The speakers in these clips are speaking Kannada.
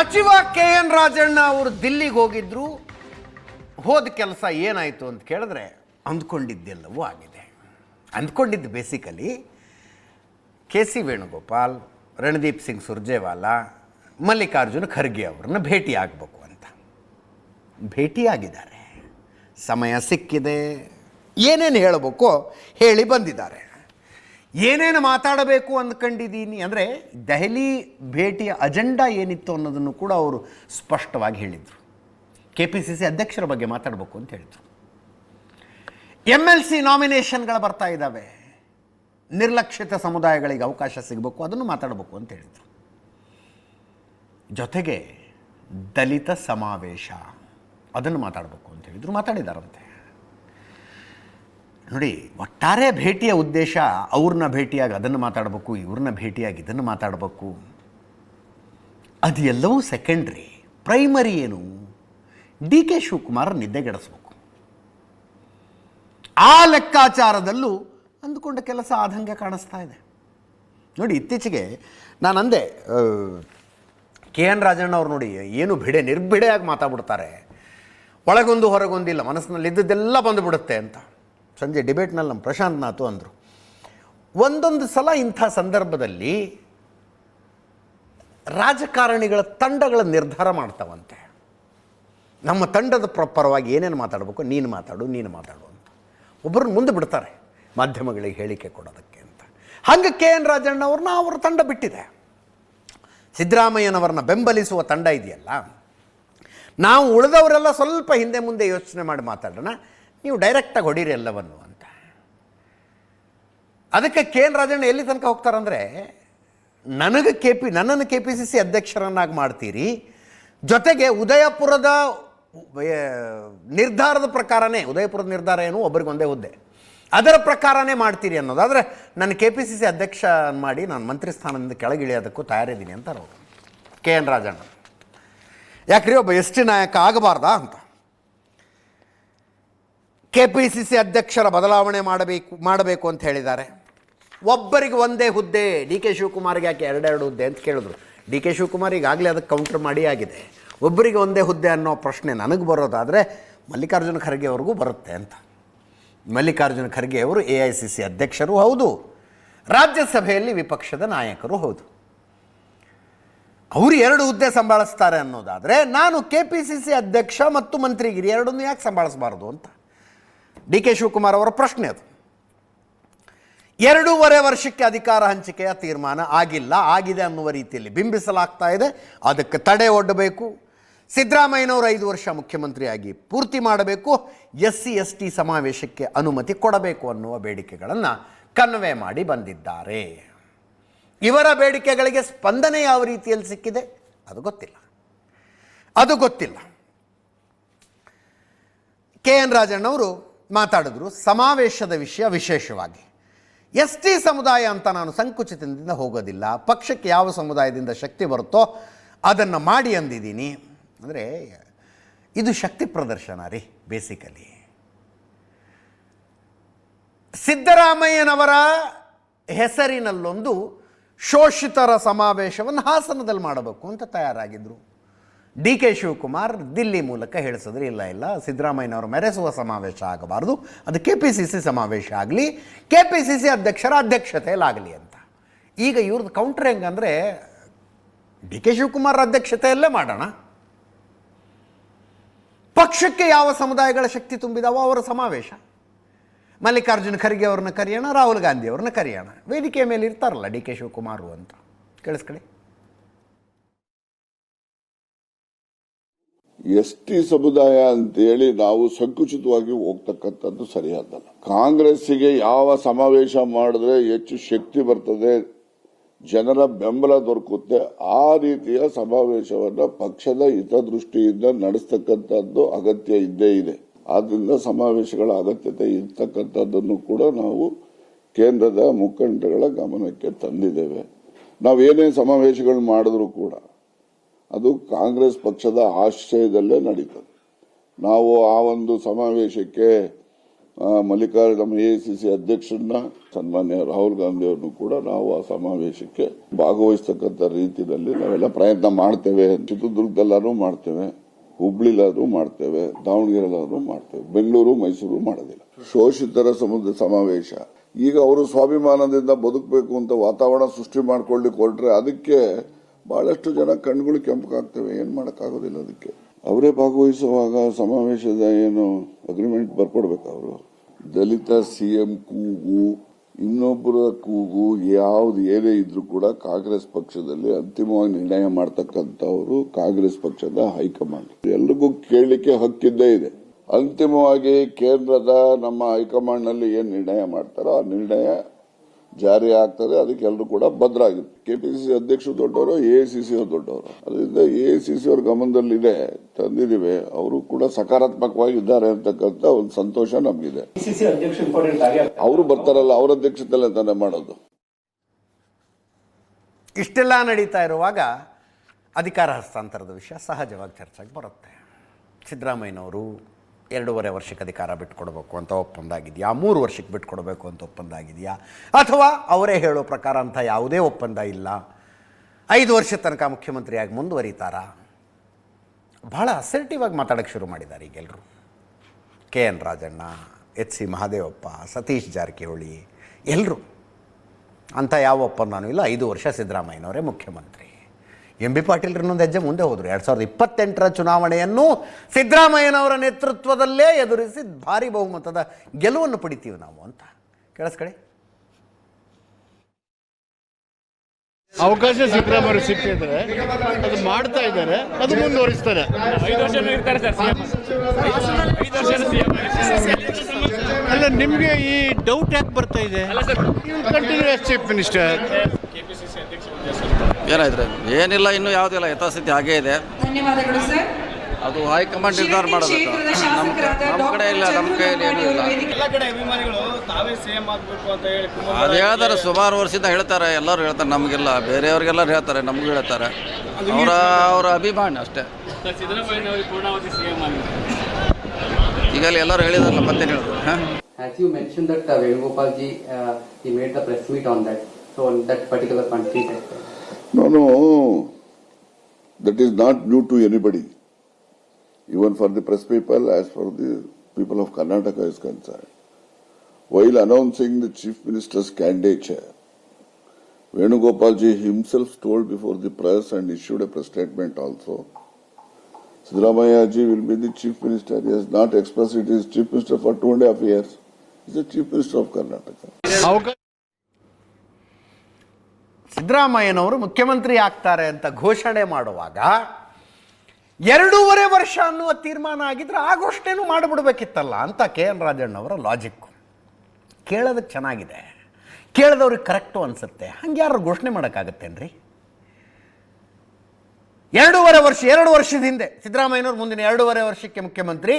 ಸಚಿವ ಕೆ ಎನ್ ರಾಜಣ್ಣ ಅವರು ದಿಲ್ಲಿಗೆ ಹೋಗಿದ್ರು. ಹೋದ ಕೆಲಸ ಏನಾಯಿತು ಅಂತ ಕೇಳಿದ್ರೆ ಅಂದ್ಕೊಂಡಿದ್ದೆಲ್ಲವೂ ಆಗಿದೆ. ಅಂದ್ಕೊಂಡಿದ್ದು basically K C Venugopal, Randeep Singh Surjewala, Mallikarjuna Kharge ಅವ್ರನ್ನ ಭೇಟಿ ಆಗಬೇಕು ಅಂತ. ಭೇಟಿಯಾಗಿದ್ದಾರೆ ಸಮಯ ಸಿಕ್ಕಿದೆ. ಏನೇನು ಹೇಳಬೇಕೋ ಹೇಳಿ ಬಂದಿದ್ದಾರೆ. ಏನೇನು ಮಾತಾಡಬೇಕು ಅಂದ್ಕೊಂಡಿದ್ದೀನಿ ಅಂದರೆ ದೆಹಲಿ ಭೇಟಿಯ ಅಜೆಂಡಾ ಏನಿತ್ತು ಅನ್ನೋದನ್ನು ಕೂಡ ಅವರು ಸ್ಪಷ್ಟವಾಗಿ ಹೇಳಿದರು. ಕೆ ಪಿ ಸಿ ಸಿ ಅಧ್ಯಕ್ಷರ ಬಗ್ಗೆ ಮಾತಾಡಬೇಕು ಅಂತ ಹೇಳಿದರು. ಎಂ ಎಲ್ ಸಿ ನಾಮಿನೇಷನ್ಗಳು ಬರ್ತಾ ಇದ್ದಾವೆ ನಿರ್ಲಕ್ಷಿತ ಸಮುದಾಯಗಳಿಗೆ ಅವಕಾಶ ಸಿಗಬೇಕು, ಅದನ್ನು ಮಾತಾಡಬೇಕು ಅಂತ ಹೇಳಿದರು. ಜೊತೆಗೆ ದಲಿತ ಸಮಾವೇಶ, ಅದನ್ನು ಮಾತಾಡಬೇಕು ಅಂತ ಹೇಳಿದರು, ಮಾತಾಡಿದಾರಂತೆ. ನೋಡಿ, ಒಟ್ಟಾರೆ ಭೇಟಿಯ ಉದ್ದೇಶ ಅವ್ರನ್ನ ಭೇಟಿಯಾಗಿ ಅದನ್ನು ಮಾತಾಡಬೇಕು, ಇವ್ರನ್ನ ಭೇಟಿಯಾಗಿ ಇದನ್ನು ಮಾತಾಡಬೇಕು. ಅದು ಎಲ್ಲವೂ ಸೆಕೆಂಡ್ರಿ ಪ್ರೈಮರಿ ಏನು? ಡಿ ಕೆ ಶಿವಕುಮಾರ್ ನಿದ್ದೆಗೆಡಿಸ್ಬೇಕು. ಆ ಲೆಕ್ಕಾಚಾರದಲ್ಲೂ ಅಂದುಕೊಂಡ ಕೆಲಸ ಆದಂಗೆ ಕಾಣಿಸ್ತಾ ಇದೆ. ನೋಡಿ, ಇತ್ತೀಚೆಗೆ ನಾನು ಅಂದೆ ಕೆ ಎನ್ ರಾಜಣ್ಣ ಅವ್ರು ನೋಡಿ, ಏನು ಬಿಡೆ ನಿರ್ಬಿಡೆಯಾಗಿ ಮಾತಾಡ್ಬಿಡ್ತಾರೆ. ಒಳಗೊಂದು ಹೊರಗೊಂದಿಲ್ಲ ಮನಸ್ಸಿನಲ್ಲಿ ಇದ್ದದ್ದೆಲ್ಲ ಬಂದುಬಿಡುತ್ತೆ ಅಂತ. ಸಂಜೆ ಡಿಬೇಟ್ನಲ್ಲಿ ನಮ್ಮ ಪ್ರಶಾಂತ್ ನಾಥು ಅಂದರು. ಒಂದೊಂದು ಸಲ ಇಂಥ ಸಂದರ್ಭದಲ್ಲಿ ರಾಜಕಾರಣಿಗಳ ತಂಡಗಳ ನಿರ್ಧಾರ ಮಾಡ್ತಾವಂತೆ. ನಮ್ಮ ತಂಡದ ಪ್ರ- ಪರವಾಗಿ ಏನೇನು ಮಾತಾಡಬೇಕು, ನೀನು ಮಾತಾಡು ನೀನು ಮಾತಾಡು ಅಂತ. ಒಬ್ಬರನ್ನ ಮುಂದೆ ಬಿಡ್ತಾರೆ, ಮಾಧ್ಯಮಗಳಿಗೆ ಹೇಳಿಕೆ ಕೊಡೋದಕ್ಕೆ ಅಂತ. ಹಂಗೆ ಕೆ ಎನ್ ರಾಜಣ್ಣ ಅವ್ರನ್ನ ಅವರ ತಂಡ ಬಿಟ್ಟಿದೆ. ಸಿದ್ದರಾಮಯ್ಯನವರನ್ನ ಬೆಂಬಲಿಸುವ ತಂಡ ಇದೆಯಲ್ಲ? ನಾವು ಉಳಿದವರೆಲ್ಲ ಸ್ವಲ್ಪ ಹಿಂದೆ ಮುಂದೆ ಯೋಚನೆ ಮಾಡಿ ಮಾತಾಡೋಣ. ನೀವು ಡೈರೆಕ್ಟಾಗಿ ಹೊಡೀರಿ ಎಲ್ಲವನ್ನು ಅಂತ. ಅದಕ್ಕೆ ಕೆ ಎನ್ ರಾಜಣ್ಣ ಎಲ್ಲಿ ತನಕ ಹೋಗ್ತಾರಂದರೆ, ನನಗೆ ಕೆ ಪಿ, ನನ್ನನ್ನು ಕೆ ಪಿ ಸಿ ಸಿ ಅಧ್ಯಕ್ಷರನ್ನಾಗಿ ಮಾಡ್ತೀರಿ, ಜೊತೆಗೆ ಉದಯಪುರದ ನಿರ್ಧಾರದ ಪ್ರಕಾರನೇ, ಉದಯಪುರದ ನಿರ್ಧಾರ ಏನು ಒಬ್ಬರಿಗೊಂದೇ ಹುದ್ದೆ. ಅದರ ಪ್ರಕಾರನೇ ಮಾಡ್ತೀರಿ ಅನ್ನೋದಾದರೆ ನನ್ನ ಕೆ ಪಿ ಸಿ ಸಿ ಅಧ್ಯಕ್ಷ ಮಾಡಿ ನಾನು ಮಂತ್ರಿ ಸ್ಥಾನದಿಂದ ಕೆಳಗಿಳಿಯೋದಕ್ಕೂ ತಯಾರಿದ್ದೀನಿ ಅಂತ ಅವರು ಕೆ ಎನ್ ರಾಜಣ್ಣ. ಯಾಕ್ರಿ, ಒಬ್ಬ ಎಸ್ ಟಿ ನಾಯಕ ಆಗಬಾರ್ದಾ ಅಂತ? ಕೆ ಪಿ ಸಿ ಸಿ ಅಧ್ಯಕ್ಷರ ಬದಲಾವಣೆ ಮಾಡಬೇಕು ಮಾಡಬೇಕು ಅಂತ ಹೇಳಿದ್ದಾರೆ. ಒಬ್ಬರಿಗೆ ಒಂದೇ ಹುದ್ದೆ, ಡಿ ಕೆ ಶಿವಕುಮಾರ್ಗೆ ಯಾಕೆ ಎರಡೆರಡು ಹುದ್ದೆ ಅಂತ ಕೇಳಿದ್ರು. ಡಿ ಕೆ ಶಿವಕುಮಾರ್ ಈಗಾಗಲೇ ಅದಕ್ಕೆ ಕೌಂಟರ್ ಮಾಡಿ ಆಗಿದೆ. ಒಬ್ಬರಿಗೆ ಒಂದೇ ಹುದ್ದೆ ಅನ್ನೋ ಪ್ರಶ್ನೆ ನನಗೆ ಬರೋದಾದರೆ ಮಲ್ಲಿಕಾರ್ಜುನ ಖರ್ಗೆ ಅವ್ರಿಗೂ ಬರುತ್ತೆ ಅಂತ. ಮಲ್ಲಿಕಾರ್ಜುನ ಖರ್ಗೆ ಅವರು ಎ ಐ ಸಿ ಸಿ ಅಧ್ಯಕ್ಷರು ಹೌದು. ರಾಜ್ಯಸಭೆಯಲ್ಲಿ ವಿಪಕ್ಷದ ನಾಯಕರು ಹೌದು. ಅವರು ಎರಡು ಹುದ್ದೆ ಸಂಭಾಳಿಸ್ತಾರೆ ಅನ್ನೋದಾದರೆ ನಾನು ಕೆ ಪಿ ಸಿ ಸಿ ಅಧ್ಯಕ್ಷ ಮತ್ತು ಮಂತ್ರಿಗಿರಿ ಎರಡನ್ನೂ ಯಾಕೆ ಸಂಭಾಳಿಸಬಾರ್ದು ಅಂತ? ಡಿ ಕೆ ಶಿವಕುಮಾರ್ ಅವರ ಪ್ರಶ್ನೆ ಅದು. ಎರಡೂವರೆ ವರ್ಷಕ್ಕೆ ಅಧಿಕಾರ ಹಂಚಿಕೆಯ ತೀರ್ಮಾನ ಆಗಿಲ್ಲ, ಆಗಿದೆ ಅನ್ನುವ ರೀತಿಯಲ್ಲಿ ಬಿಂಬಿಸಲಾಗ್ತಾ ಇದೆ. ಅದಕ್ಕೆ ತಡೆ ಒಡ್ಡಬೇಕು ಸಿದ್ದರಾಮಯ್ಯನವರು ಐದು ವರ್ಷ ಮುಖ್ಯಮಂತ್ರಿಯಾಗಿ ಪೂರ್ತಿ ಮಾಡಬೇಕು. ಎಸ್ ಸಿ ಎಸ್ ಟಿ ಸಮಾವೇಶಕ್ಕೆ ಅನುಮತಿ ಕೊಡಬೇಕು ಅನ್ನುವ ಬೇಡಿಕೆಗಳನ್ನು ಕನ್ವೆ ಮಾಡಿ ಬಂದಿದ್ದಾರೆ. ಇವರ ಬೇಡಿಕೆಗಳಿಗೆ ಸ್ಪಂದನೆ ಯಾವ ರೀತಿಯಲ್ಲಿ ಸಿಕ್ಕಿದೆ? ಅದು ಗೊತ್ತಿಲ್ಲ. ಅದು ಗೊತ್ತಿಲ್ಲ. ಕೆ ಎನ್ ರಾಜಣ್ಣವರು ಮಾತಾಡಿದ್ರು. ಸಮಾವೇಶದ ವಿಷಯ ವಿಶೇಷವಾಗಿ. ಎಸ್ ಟಿ ಸಮುದಾಯ ಅಂತ ನಾನು ಸಂಕುಚಿತದಿಂದ ಹೋಗೋದಿಲ್ಲ. ಪಕ್ಷಕ್ಕೆ ಯಾವ ಸಮುದಾಯದಿಂದ ಶಕ್ತಿ ಬರುತ್ತೋ ಅದನ್ನು ಮಾಡಿ ಅಂದಿದ್ದೀನಿ. ಅಂದರೆ, ಇದು ಶಕ್ತಿ ಪ್ರದರ್ಶನ ರೀ ಬೇಸಿಕಲಿ ಸಿದ್ದರಾಮಯ್ಯನವರ ಹೆಸರಿನಲ್ಲೊಂದು ಶೋಷಿತರ ಸಮಾವೇಶವನ್ನು ಹಾಸನದಲ್ಲಿ ಮಾಡಬೇಕು ಅಂತ ತಯಾರಾಗಿದ್ದರು ಡಿ ಕೆ ಶಿವಕುಮಾರ್ ದಿಲ್ಲಿ ಮೂಲಕ ಹೇಳಿಸಿದ್ರೆ ಇಲ್ಲ ಇಲ್ಲ. ಸಿದ್ದರಾಮಯ್ಯನವರು ಮೆರೆಸುವ ಸಮಾವೇಶ ಆಗಬಾರ್ದು. ಅದು ಕೆ ಪಿ ಸಿ ಸಿ ಸಮಾವೇಶ ಆಗಲಿ ಕೆ ಪಿ ಸಿ ಸಿ ಅಧ್ಯಕ್ಷರ ಅಧ್ಯಕ್ಷತೆಯಲ್ಲಾಗಲಿ ಅಂತ. ಈಗ ಇವ್ರದ್ದು ಕೌಂಟ್ರ್ ಹೆಂಗಂದರೆ ಡಿ ಕೆ ಶಿವಕುಮಾರ್ ಅಧ್ಯಕ್ಷತೆಯಲ್ಲೇ ಮಾಡೋಣ. ಪಕ್ಷಕ್ಕೆ ಯಾವ ಸಮುದಾಯಗಳ ಶಕ್ತಿ ತುಂಬಿದಾವೋ ಅವರ ಸಮಾವೇಶ. ಮಲ್ಲಿಕಾರ್ಜುನ ಖರ್ಗೆ ಅವ್ರನ್ನ ಕರೆಯೋಣ, ರಾಹುಲ್ ಗಾಂಧಿ ಅವ್ರನ್ನ ಕರೆಯೋಣ. ವೇದಿಕೆಯ ಮೇಲೆ ಇರ್ತಾರಲ್ಲ ಡಿ ಕೆ ಶಿವಕುಮಾರು ಅಂತ. ಕೇಳಿಸ್ಕೊಳ್ಳಿ. ಎಸ್ ಟಿ ಸಮುದಾಯ ಅಂತೇಳಿ ನಾವು ಸಂಕುಚಿತವಾಗಿ ಹೋಗ್ತಕ್ಕಂಥದ್ದು ಸರಿಯಾದಲ್ಲ ಕಾಂಗ್ರೆಸ್ಸಿಗೆ ಯಾವ ಸಮಾವೇಶ ಮಾಡಿದ್ರೆ ಹೆಚ್ಚು ಶಕ್ತಿ ಬರ್ತದೆ, ಜನರ ಬೆಂಬಲ ದೊರಕುತ್ತೆ, ಆ ರೀತಿಯ ಸಮಾವೇಶವನ್ನು ಪಕ್ಷದ ಹಿತದೃಷ್ಟಿಯಿಂದ ನಡೆಸ್ತಕ್ಕಂಥದ್ದು ಅಗತ್ಯ ಇದ್ದೇ ಇದೆ. ಆದ್ದರಿಂದ ಸಮಾವೇಶಗಳ ಅಗತ್ಯತೆ ಇರ್ತಕ್ಕಂಥದ್ದನ್ನು ಕೂಡ ನಾವು ಕೇಂದ್ರದ ಮುಖಂಡಗಳ ಗಮನಕ್ಕೆ ತಂದಿದ್ದೇವೆ. ನಾವೇನೇ ಸಮಾವೇಶಗಳು ಮಾಡಿದ್ರು ಕೂಡ ಅದು ಕಾಂಗ್ರೆಸ್ ಪಕ್ಷದ ಆಶ್ರಯದಲ್ಲೇ ನಡೀತದೆ. ನಾವು ಆ ಒಂದು ಸಮಾವೇಶಕ್ಕೆ ಮಲ್ಲಿಕಾರ್ಜುನ ಎ ಸಿ ಸಿ ಅಧ್ಯಕ್ಷರನ್ನ, ಸನ್ಮಾನ್ಯ ರಾಹುಲ್ ಗಾಂಧಿ ಅವ್ರನ್ನು ಕೂಡ ನಾವು ಆ ಸಮಾವೇಶಕ್ಕೆ ಭಾಗವಹಿಸ್ತಕ್ಕಂಥ ರೀತಿಯಲ್ಲಿ ನಾವೆಲ್ಲ ಪ್ರಯತ್ನ ಮಾಡ್ತೇವೆ. ಚಿತ್ರದುರ್ಗದಲ್ಲಾದ್ರೂ ಮಾಡ್ತೇವೆ ಹುಬ್ಳಿಲಾದ್ರೂ ಮಾಡ್ತೇವೆ ದಾವಣಗೆರೆಲಾದ್ರೂ ಮಾಡ್ತೇವೆ, ಬೆಂಗಳೂರು, ಮೈಸೂರು ಮಾಡೋದಿಲ್ಲ. ಶೋಷಿತರ ಸಮುದ್ರ ಸಮಾವೇಶ. ಈಗ ಅವರು ಸ್ವಾಭಿಮಾನದಿಂದ ಬದುಕಬೇಕು ಅಂತ ವಾತಾವರಣ ಸೃಷ್ಟಿ ಮಾಡ್ಕೊಳ್ಳಿಕ್ಕೆ ಹೊರಟ್ರೆ ಅದಕ್ಕೆ ಬಹಳಷ್ಟು ಜನ ಕಣ್ಗಳು ಕೆಂಪಕ್ಕಾಗ್ತವೆ ಏನು ಮಾಡೋಕ್ಕಾಗೋದಿಲ್ಲ ಅದಕ್ಕೆ. ಅವರೇ ಭಾಗವಹಿಸುವಾಗ ಸಮಾವೇಶದ ಏನು ಅಗ್ರಿಮೆಂಟ್ ಬರ್ಕೊಡ್ಬೇಕು ಅವರು. ದಲಿತ ಸಿಎಂ ಕೂಗು ಇನ್ನೊಬ್ಬರ ಕೂಗು ಯಾವ್ದು ಏನೇ ಇದ್ರೂ ಕೂಡ ಕಾಂಗ್ರೆಸ್ ಪಕ್ಷದಲ್ಲಿ ಅಂತಿಮವಾಗಿ ನಿರ್ಣಯ ಮಾಡ್ತಕ್ಕಂಥವ್ರು ಕಾಂಗ್ರೆಸ್ ಪಕ್ಷದ ಹೈಕಮಾಂಡ್. ಎಲ್ರಿಗೂ ಕೇಳಲಿಕ್ಕೆ ಹಕ್ಕಿದ್ದೇ ಇದೆ. ಅಂತಿಮವಾಗಿ ಕೇಂದ್ರದ ನಮ್ಮ ಹೈಕಮಾಂಡ್ನಲ್ಲಿ ಏನ್ ನಿರ್ಣಯ ಮಾಡ್ತಾರೋ ಆ ನಿರ್ಣಯ ಜಾರಿ ಆಗ್ತದೆ ಅದಕ್ಕೆ ಎಲ್ಲರೂ ಕೂಡ ಭದ್ರ ಆಗಿರುತ್ತೆ ಕೆಪಿಸಿಸಿ ಅಧ್ಯಕ್ಷರು ದೊಡ್ಡವರು ಎಐಸಿಸಿ ದೊಡ್ಡವರು. ಅದರಿಂದ ಎಐಸಿಸಿ ಅವ್ರ ಗಮನದಲ್ಲಿದೆ ತಂದಿದ್ದೀವಿ. ಅವರು ಕೂಡ ಸಕಾರಾತ್ಮಕವಾಗಿ ಇದ್ದಾರೆ ಅಂತಕ್ಕಂಥ ಒಂದು ಸಂತೋಷ ನಮಗಿದೆ. ಅವರು ಬರ್ತಾರಲ್ಲ ಅವರ ಅಧ್ಯಕ್ಷತೆಯಲ್ಲೇ ತಾನೇ ಮಾಡೋದು. ಇಷ್ಟೆಲ್ಲ ನಡೀತಾ ಇರುವಾಗ ಅಧಿಕಾರ ಹಸ್ತಾಂತರದ ವಿಷಯ ಸಹಜವಾಗಿ ಚರ್ಚೆಗೆ ಬರುತ್ತೆ. ಸಿದ್ದರಾಮಯ್ಯನವರು ಎರಡೂವರೆ ವರ್ಷಕ್ಕೆ ಅಧಿಕಾರ ಬಿಟ್ಕೊಡ್ಬೇಕು ಅಂತ ಒಪ್ಪಂದ ಆಗಿದೆಯಾ ಮೂರು ವರ್ಷಕ್ಕೆ ಬಿಟ್ಕೊಡ್ಬೇಕು ಅಂತ ಒಪ್ಪಂದ ಆಗಿದೆಯಾ ಅಥವಾ ಅವರೇ ಹೇಳೋ ಪ್ರಕಾರ ಅಂತ ಯಾವುದೇ ಒಪ್ಪಂದ ಇಲ್ಲ? ಐದು ವರ್ಷ ತನಕ ಮುಖ್ಯಮಂತ್ರಿಯಾಗಿ ಮುಂದುವರಿತಾರಾ? ಭಾಳ ಅಸರ್ಟಿವ್ ಆಗಿ ಮಾತಾಡೋಕ್ಕೆ ಶುರು ಮಾಡಿದ್ದಾರೆ ಈಗೆಲ್ಲರೂ K N Rajanna, H C Mahadevappa, Satish Jarkiholi ಎಲ್ಲರೂ ಅಂಥ ಯಾವ ಒಪ್ಪಂದನೂ ಇಲ್ಲ. ಐದು ವರ್ಷ ಸಿದ್ದರಾಮಯ್ಯನವರೇ ಮುಖ್ಯಮಂತ್ರಿ. ಎಂ ಬಿ ಪಾಟೀಲ್ ಇನ್ನೊಂದು ಹೆಜ್ಜೆ ಮುಂದೆ ಹೋದರು. ಎರಡು ಸಾವಿರದ ಇಪ್ಪತ್ತೆಂಟರ ಚುನಾವಣೆಯನ್ನು ಸಿದ್ದರಾಮಯ್ಯನವರ ನೇತೃತ್ವದಲ್ಲೇ ಎದುರಿಸಿ ಭಾರಿ ಬಹುಮತದ ಗೆಲುವನ್ನು ಪಡಿತೀವಿ ನಾವು ಅಂತ. ಕೇಳಿಸ್ಕಡೆ. ಅವಕಾಶ ಸಿದ್ದರಾಮಯ್ಯ ಸಿಕ್ಕಿದ್ರೆ ಅದು ಮಾಡ್ತಾ ಇದ್ದಾರೆ ಅದು ಮುಂದುವರಿಸ್ತಾರೆ. ಅಲ್ಲ ನಿಮಗೆ ಈ ಡೌಟ್ ಯಾಕೆ ಬರ್ತಾ ಇದೆ? ಕಂಟಿನ್ಯೂ ಆಸ್ ಚೀಫ್ ಮಿನಿಸ್ಟರ್ ಏನಾಯ್ತು ಏನಿಲ್ಲ ಇನ್ನೂ ಯಾವುದಿಲ್ಲ ಯಥಾಸ್ಥಿತಿ ಹಾಗೇ ಇದೆ. ಧನ್ಯವಾದಗಳು ಸರ್. ಅದು ಹೈಕಮಾಂಡ್ ನಿರ್ಧಾರ ಮಾಡಬೇಕು ನಮ್ಮ ಕಡೆ ಇಲ್ಲ ನಮ್ಮ ಕೈಯಲ್ಲಿ ಏನೂ ಇಲ್ಲ. ಎಲ್ಲ ಕಡೆ ಅಭಿಮಾನಿಗಳು ತಾವೇ ಸಿಎಂ ಆಗ್ಬೇಕು ಅಂತ ಹೇಳಿ ಅದು ಹೇಳ್ತಾರೆ. ಸುಮಾರು ವರ್ಷದಿಂದ ಹೇಳ್ತಾರೆ ಎಲ್ಲರೂ ಹೇಳ್ತಾರೆ ನಮಗೆಲ್ಲ. ಬೇರೆಯವ್ರಿಗೆಲ್ಲರೂ ಹೇಳ್ತಾರೆ ನಮಗೂ ಹೇಳ್ತಾರೆ. ಅವರ ಅವರ ಅಭಿಮಾನ ಅಷ್ಟೇ. ಈಗ ಎಲ್ಲರೂ ಹೇಳಿದಾರಲ್ಲ ಮತ್ತೆ ಹೇಳಿದ್ರು ಹಾಂ? As mention that that uh, made the press meet on that press that particular that. So on that particular country sector. No, no, oh. that is not new to anybody. Even for the press people, as for the people of Karnataka is concerned. While announcing the chief minister's candidature, Venugopalji himself told before the press and issued a press statement also. Sidramaya ji will be the chief minister. He has not expressed it as chief minister for two and a half years. He is the chief minister of Karnataka. ಸಿದ್ದರಾಮಯ್ಯನವರು ಮುಖ್ಯಮಂತ್ರಿ ಆಗ್ತಾರೆ ಅಂತ ಘೋಷಣೆ ಮಾಡುವಾಗ ಎರಡೂವರೆ ವರ್ಷ ಅನ್ನುವ ತೀರ್ಮಾನ ಆಗಿದ್ರೆ ಆಗೋಷ್ಟೇನು ಮಾಡಿಬಿಡ್ಬೇಕಿತ್ತಲ್ಲ ಅಂತ ಕೆ ಎನ್ ರಾಜಣ್ಣವರ ಲಾಜಿಕ್ಕು ಕೇಳೋದಕ್ಕೆ ಚೆನ್ನಾಗಿದೆ. ಕೇಳಿದವ್ರಿಗೆ ಕರೆಕ್ಟು ಅನಿಸುತ್ತೆ. ಹಂಗೆ ಯಾರು ಘೋಷಣೆ ಮಾಡೋಕ್ಕಾಗತ್ತೇನ್ರಿ? ಎರಡೂವರೆ ವರ್ಷ, ಎರಡು ವರ್ಷದ ಹಿಂದೆ ಸಿದ್ದರಾಮಯ್ಯನವರು ಮುಂದಿನ ಎರಡೂವರೆ ವರ್ಷಕ್ಕೆ ಮುಖ್ಯಮಂತ್ರಿ.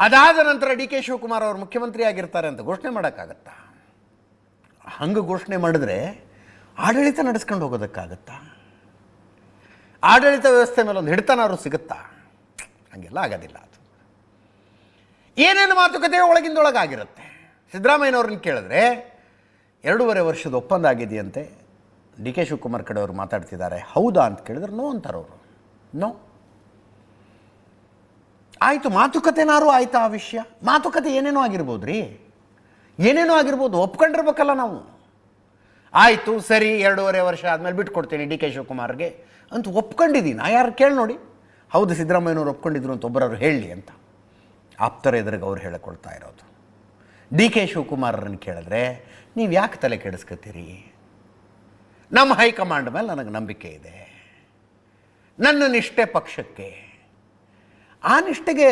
ಅದಾದ ನಂತರ ಡಿ ಕೆ ಶಿವಕುಮಾರ್ ಅವರು ಮುಖ್ಯಮಂತ್ರಿ ಆಗಿರ್ತಾರೆ ಅಂತ ಘೋಷಣೆ ಮಾಡೋಕ್ಕಾಗತ್ತಾ? ಹಂಗೆ ಘೋಷಣೆ ಮಾಡಿದ್ರೆ ಆಡಳಿತ ನಡೆಸ್ಕೊಂಡು ಹೋಗೋದಕ್ಕಾಗತ್ತಾ? ಆಡಳಿತ ವ್ಯವಸ್ಥೆ ಮೇಲೆ ಒಂದು ಹಿಡಿತನಾದ್ರು ಸಿಗುತ್ತಾ? ಹಂಗೆಲ್ಲ ಆಗೋದಿಲ್ಲ ಅದು. ಏನೇನು ಮಾತುಕತೆ ಒಳಗಿಂದೊಳಗಾಗಿರುತ್ತೆ? ಸಿದ್ದರಾಮಯ್ಯನವ್ರನ್ನ ಕೇಳಿದ್ರೆ, ಎರಡೂವರೆ ವರ್ಷದ ಒಪ್ಪಂದ ಆಗಿದೆಯಂತೆ. ಡಿ ಕೆ ಶಿವಕುಮಾರ್ ಕಡೆಯವರು ಮಾತಾಡ್ತಿದ್ದಾರೆ. ಹೌದಾ ಅಂತ ಕೇಳಿದ್ರೆ ನೋ ಅಂತಾರೆ ಅವರು ನೋ. ಆಯಿತು ಮಾತುಕತೆನಾರು ಆಯಿತಾ ಆ ವಿಷಯ? ಮಾತುಕತೆ ಏನೇನೋ ಆಗಿರ್ಬೋದು ರೀ ಏನೇನೋ ಆಗಿರ್ಬೋದು, ಒಪ್ಕೊಂಡಿರ್ಬೇಕಲ್ಲ ನಾವು. ಆಯಿತು, ಸರಿ, ಎರಡೂವರೆ ವರ್ಷ ಆದಮೇಲೆ ಬಿಟ್ಕೊಡ್ತೀನಿ ಡಿ ಕೆ ಶಿವಕುಮಾರ್ಗೆ ಅಂತ ಒಪ್ಕೊಂಡಿದ್ದೀನಿ ನಾ ಯಾರು ಕೇಳಿ ನೋಡಿ. ಹೌದು, ಸಿದ್ದರಾಮಯ್ಯನವ್ರು ಒಪ್ಕೊಂಡಿದ್ರು ಅಂತ ಒಬ್ಬರವ್ರು ಹೇಳಿ ಅಂತ. ಆಪ್ತರ ಎದುರಿಗೆ ಅವ್ರು ಹೇಳಿಕೊಳ್ತಾ ಇರೋದು. ಡಿ ಕೆ ಶಿವಕುಮಾರರನ್ನು ಕೇಳಿದ್ರೆ, ನೀವು ಯಾಕೆ ತಲೆ ಕೆಡಿಸ್ಕೊತೀರಿ ನಮ್ಮ ಹೈಕಮಾಂಡ್ ಮೇಲೆ ನನಗೆ ನಂಬಿಕೆ ಇದೆ. ನನ್ನ ನಿಷ್ಠೆ ಪಕ್ಷಕ್ಕೆ. ಆ ನಿಷ್ಠೆಗೆ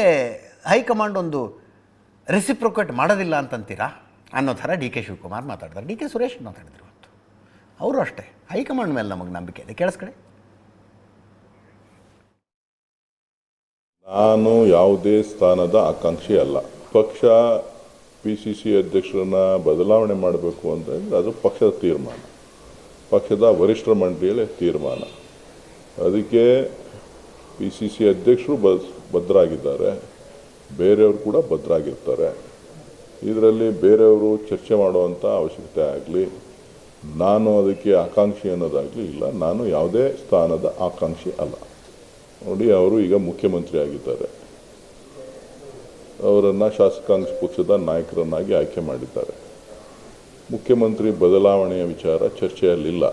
ಹೈಕಮಾಂಡ್ ಒಂದು ರೆಸಿಪ್ರೊಕೇಟ್ ಮಾಡೋದಿಲ್ಲ ಅಂತಂತೀರಾ ಅನ್ನೋ ಥರ ಡಿ ಕೆ ಶಿವಕುಮಾರ್ ಮಾತಾಡ್ತಾರೆ. ಡಿ ಕೆ ಸುರೇಶ್ ಮಾತಾಡಿದರು. ಅವರು ಅಷ್ಟೇ. ಹೈಕಮಾಂಡ್ ಮೇಲೆ ನಮಗೆ ನಂಬಿಕೆ ಇದೆ. ಕೇಳಿಸ್ಕೊಳ್ಳಿ ನಾನು ಯಾವುದೇ ಸ್ಥಾನದ ಆಕಾಂಕ್ಷಿ ಅಲ್ಲ. ಪಕ್ಷ ಪಿ ಸಿ ಸಿ ಅಧ್ಯಕ್ಷರನ್ನ ಬದಲಾವಣೆ ಮಾಡಬೇಕು ಅಂತಂದರೆ ಅದು ಪಕ್ಷದ ತೀರ್ಮಾನ. ಪಕ್ಷದ ವರಿಷ್ಠರ ಮಂಡಳಿಯಲ್ಲಿ ತೀರ್ಮಾನ. ಅದಕ್ಕೆ ಪಿ ಸಿ ಸಿ ಅಧ್ಯಕ್ಷರು ಭದ್ರಾಗಿದ್ದಾರೆ. ಬೇರೆಯವರು ಕೂಡ ಭದ್ರಾಗಿರ್ತಾರೆ. ಇದರಲ್ಲಿ ಬೇರೆಯವರು ಚರ್ಚೆ ಮಾಡುವಂಥ ಅವಶ್ಯಕತೆ ಆಗಲಿ ನಾನು ಅದಕ್ಕೆ ಆಕಾಂಕ್ಷಿ ಅನ್ನೋದಾಗಲಿ ಇಲ್ಲ, ನಾನು ಯಾವುದೇ ಸ್ಥಾನದ ಆಕಾಂಕ್ಷಿ ಅಲ್ಲ. ನೋಡಿ, ಅವರು ಈಗ ಮುಖ್ಯಮಂತ್ರಿ ಆಗಿದ್ದಾರೆ. ಅವರನ್ನು ಶಾಸಕಾಂಗ ಪಕ್ಷದ ನಾಯಕರನ್ನಾಗಿ ಆಯ್ಕೆ ಮಾಡಿದ್ದಾರೆ. ಮುಖ್ಯಮಂತ್ರಿ ಬದಲಾವಣೆಯ ವಿಚಾರ ಚರ್ಚೆಯಲ್ಲಿಲ್ಲ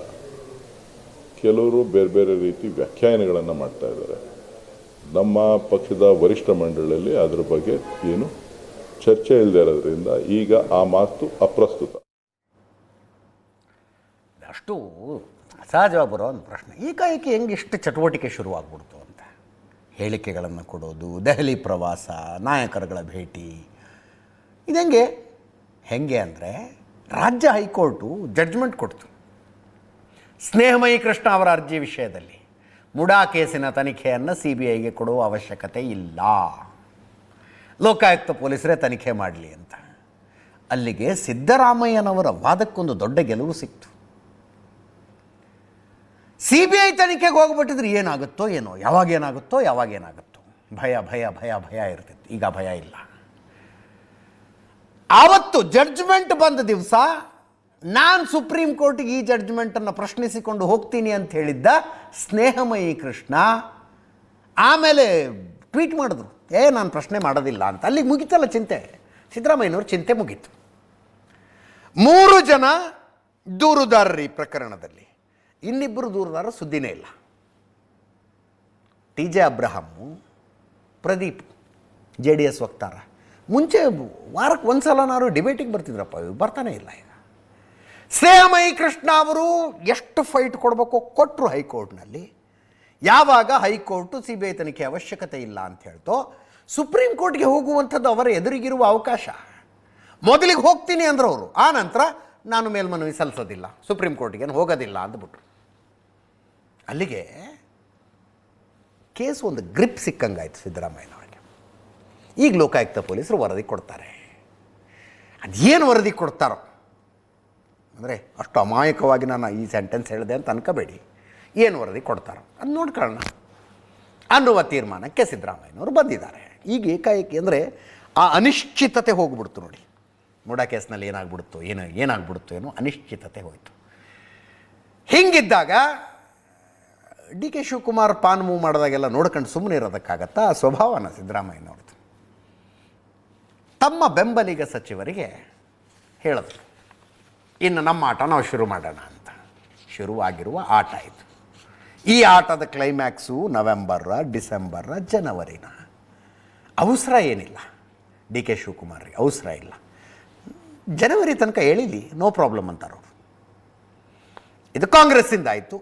ಕೆಲವರು ಬೇರೆ ಬೇರೆ ರೀತಿ ವ್ಯಾಖ್ಯಾನಗಳನ್ನು ಮಾಡ್ತಾ ಇದ್ದಾರೆ. ನಮ್ಮ ಪಕ್ಷದ ವರಿಷ್ಠ ಮಂಡಳಿಯಲ್ಲಿ ಅದರ ಬಗ್ಗೆ ಏನು ಚರ್ಚೆ ಇಲ್ಲದೆ ಇರೋದ್ರಿಂದ ಈಗ ಆ ಮಾತು ಅಪ್ರಸ್ತುತ. ಅಷ್ಟು ಸಹಜವಾಗಿ ಬರೋ ಒಂದು ಪ್ರಶ್ನೆ. ಏಕಾಏಕಿ ಹೆಂಗೆ ಇಷ್ಟು ಚಟುವಟಿಕೆ ಶುರುವಾಗ್ಬಿಡ್ತು ಅಂತ? ಹೇಳಿಕೆಗಳನ್ನು ಕೊಡೋದು, ದೆಹಲಿ ಪ್ರವಾಸ, ನಾಯಕರುಗಳ ಭೇಟಿ. ಇದೆಂಗೆ ಹೆಂಗೆ? ಅಂದರೆ ರಾಜ್ಯ ಹೈಕೋರ್ಟು ಜಡ್ಜ್ಮೆಂಟ್ ಕೊಡ್ತು. ಸ್ನೇಹಮಯಿ ಕೃಷ್ಣ ಅವರ ಅರ್ಜಿ ವಿಷಯದಲ್ಲಿ. ಮುಡಾ ಕೇಸಿನ ತನಿಖೆಯನ್ನು ಸಿ ಬಿ ಐಗೆ ಕೊಡುವ ಅವಶ್ಯಕತೆ ಇಲ್ಲ. ಲೋಕಾಯುಕ್ತ ಪೊಲೀಸರೇ ತನಿಖೆ ಮಾಡಲಿ ಅಂತ. ಅಲ್ಲಿಗೆ ಸಿದ್ದರಾಮಯ್ಯನವರ ವಾದಕ್ಕೊಂದು ದೊಡ್ಡ ಗೆಲುವು ಸಿಕ್ತು. ಸಿ ಬಿ ಐ ತನಿಖೆಗೆ ಹೋಗ್ಬಿಟ್ಟಿದ್ರೆ ಏನಾಗುತ್ತೋ ಏನೋ, ಯಾವಾಗ ಏನಾಗುತ್ತೋ ಯಾವಾಗ ಏನಾಗುತ್ತೋ. ಭಯ ಭಯ ಭಯ ಭಯ ಇರ್ತಿತ್ತು ಈಗ ಭಯ ಇಲ್ಲ. ಆವತ್ತು ಜಡ್ಜ್ಮೆಂಟ್ ಬಂದ ದಿವಸ ನಾನು ಸುಪ್ರೀಂ ಕೋರ್ಟಿಗೆ ಈ ಜಡ್ಜ್ಮೆಂಟನ್ನು ಪ್ರಶ್ನಿಸಿಕೊಂಡು ಹೋಗ್ತೀನಿ ಅಂತ ಹೇಳಿದ್ದ ಸ್ನೇಹಮಯಿ ಕೃಷ್ಣ ಆಮೇಲೆ ಟ್ವೀಟ್ ಮಾಡಿದ್ರು. ಏ, ನಾನು ಪ್ರಶ್ನೆ ಮಾಡೋದಿಲ್ಲ ಅಂತ. ಅಲ್ಲಿಗೆ ಮುಗಿತಲ್ಲ ಚಿಂತೆ. ಸಿದ್ದರಾಮಯ್ಯನವ್ರ ಚಿಂತೆ ಮುಗೀತು. ಮೂರು ಜನ ದೂರುದಾರರಿ ಪ್ರಕರಣದಲ್ಲಿ. ಇನ್ನಿಬ್ಬರು ದೂರದಾರ ಸುದ್ದಿನೇ ಇಲ್ಲ. T J Abraham Pradeep, J D S ವಕ್ತಾರ. ಮುಂಚೆ ವಾರಕ್ಕೆ ಒಂದು ಸಲನಾರು ಡಿಬೇಟಿಗೆ ಬರ್ತಿದ್ರಪ್ಪ, ಇವ್ರು ಬರ್ತಾನೆ ಇಲ್ಲ ಈಗ. ಶ್ರೇಯಮಯಿ ಕೃಷ್ಣ ಅವರು ಎಷ್ಟು ಫೈಟ್ ಕೊಡಬೇಕೋ ಕೊಟ್ಟರು ಹೈಕೋರ್ಟ್ನಲ್ಲಿ. ಯಾವಾಗ ಹೈಕೋರ್ಟು ಸಿ ಬಿ ಐ ತನಿಖೆ ಅವಶ್ಯಕತೆ ಇಲ್ಲ ಅಂತ ಹೇಳ್ತೋ, ಸುಪ್ರೀಂ ಕೋರ್ಟ್ಗೆ ಹೋಗುವಂಥದ್ದು ಅವರ ಎದುರಿಗಿರುವ ಅವಕಾಶ. ಮೊದಲಿಗೆ ಹೋಗ್ತೀನಿ ಅಂದ್ರೆ ಅವರು, ಆ ನಂತರ ನಾನು ಮೇಲ್ಮನವಿ ಸಲ್ಲಿಸೋದಿಲ್ಲ, ಸುಪ್ರೀಂ ಕೋರ್ಟಿಗೆ ಹೋಗೋದಿಲ್ಲ ಅಂದ್ಬಿಟ್ರು. ಅಲ್ಲಿಗೆ ಕೇಸ್ ಒಂದು ಗ್ರಿಪ್ ಸಿಕ್ಕಂಗಾಯ್ತು ಸಿದ್ದರಾಮಯ್ಯನವರಿಗೆ. ಈಗ ಲೋಕಾಯುಕ್ತ ಪೊಲೀಸರು ವರದಿ ಕೊಡ್ತಾರೆ. ಅದೇನು ವರದಿ ಕೊಡ್ತಾರೋ? ಅಂದರೆ ಅಷ್ಟು ಅಮಾಯಕವಾಗಿ ನಾನು ಈ ಸೆಂಟೆನ್ಸ್ ಹೇಳಿದೆ ಅಂತ ಅನ್ಕೋಬೇಡಿ. ಏನು ವರದಿ ಕೊಡ್ತಾರೋ? ಅದು ನೋಡ್ಕೊಳ್ಳೋಣ. ಅನ್ನುವ ತೀರ್ಮಾನಕ್ಕೆ ಸಿದ್ದರಾಮಯ್ಯನವರು ಬಂದಿದ್ದಾರೆ. ಈಗ ಏಕಾಏಕಿ ಅಂದರೆ ಆ ಅನಿಶ್ಚಿತತೆ ಹೋಗ್ಬಿಡ್ತು ನೋಡಿ. ಮೂಡ ಕೇಸ್ನಲ್ಲಿ ಏನಾಗ್ಬಿಡ್ತು, ಏನು, ಏನಾಗ್ಬಿಡ್ತು ಏನೋ ಅನಿಶ್ಚಿತತೆ ಹೋಯಿತು. ಹಿಂಗಿದ್ದಾಗ D K Shivakumar pawn move ಮಾಡಿದಾಗೆಲ್ಲ ನೋಡ್ಕೊಂಡು ಸುಮ್ಮನೆ ಇರೋದಕ್ಕಾಗತ್ತಾ? ಆ ಸ್ವಭಾವನ ಸಿದ್ದರಾಮಯ್ಯನವ್ರದ್ದು. ತಮ್ಮ ಬೆಂಬಲಿಗ ಸಚಿವರಿಗೆ ಹೇಳಿದ್ರು ಇನ್ನು ನಮ್ಮ ಆಟ ನಾವು ಶುರು ಮಾಡೋಣ ಅಂತ. ಶುರುವಾಗಿರುವ ಆಟ ಇದು. ಈ ಆಟದ ಕ್ಲೈಮ್ಯಾಕ್ಸು ನವೆಂಬರ, ಡಿಸೆಂಬರ, ಜನವರಿನ. ಅವಸರ ಏನಿಲ್ಲ. ಡಿ ಕೆ ಶಿವಕುಮಾರ್ಗೆ ಅವಸರ ಇಲ್ಲ. ಜನವರಿ ತನಕ ಹೇಳಿಲಿ ನೋ ಪ್ರಾಬ್ಲಮ್ ಅಂತಾರೆ ಅವರು ಇದು ಕಾಂಗ್ರೆಸ್ಸಿಂದ ಆಯಿತು